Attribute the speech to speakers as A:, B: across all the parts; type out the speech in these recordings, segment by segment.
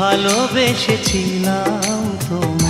A: ভালোবেসেছিলাম তোমার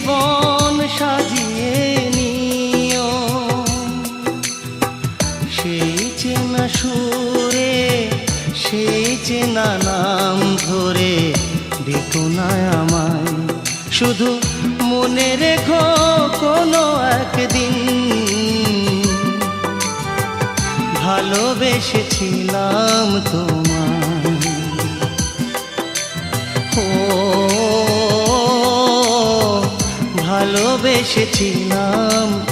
A: জীবন সাজিয়ে নিও। সেই চেনা সুরে, সেই চেনা নাম ধরে দেখো না আমায়। শুধু মনে রেখো কোনো একদিন। ভালোবেসেছিলাম তোমায় ভালোবেসেছিলাম।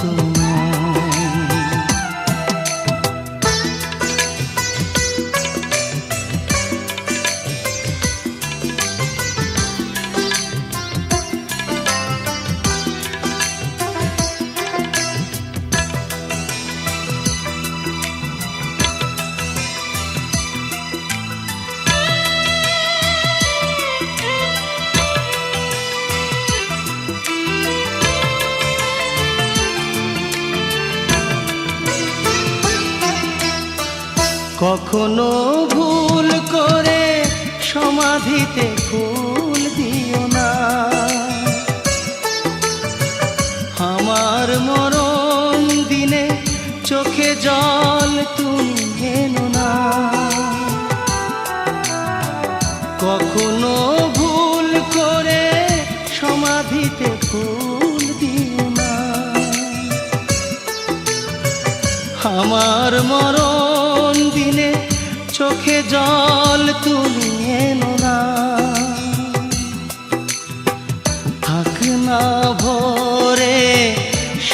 A: কখনো ভুল করে সমাধিতে ফুল দিও না। আমার মরণ দিনে চোখে জল তুমি হেনো না। কখনো ভুল করে সমাধিতে ফুল দিও না। আমার মরণ জল তুমি এনো না। থাক না ভরে,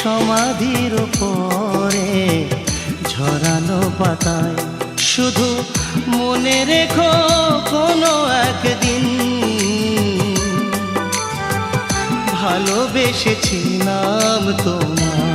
A: সমাধির পরে ঝরানো পাতায় শুধু মনে রেখো কোনো একদিন। ভালোবেসেছিলাম তোমায়।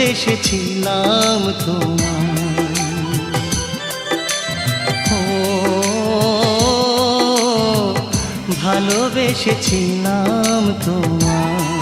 A: ভালোবেসেছিলাম তোমার ভালোবেসেছিলাম তোমায়।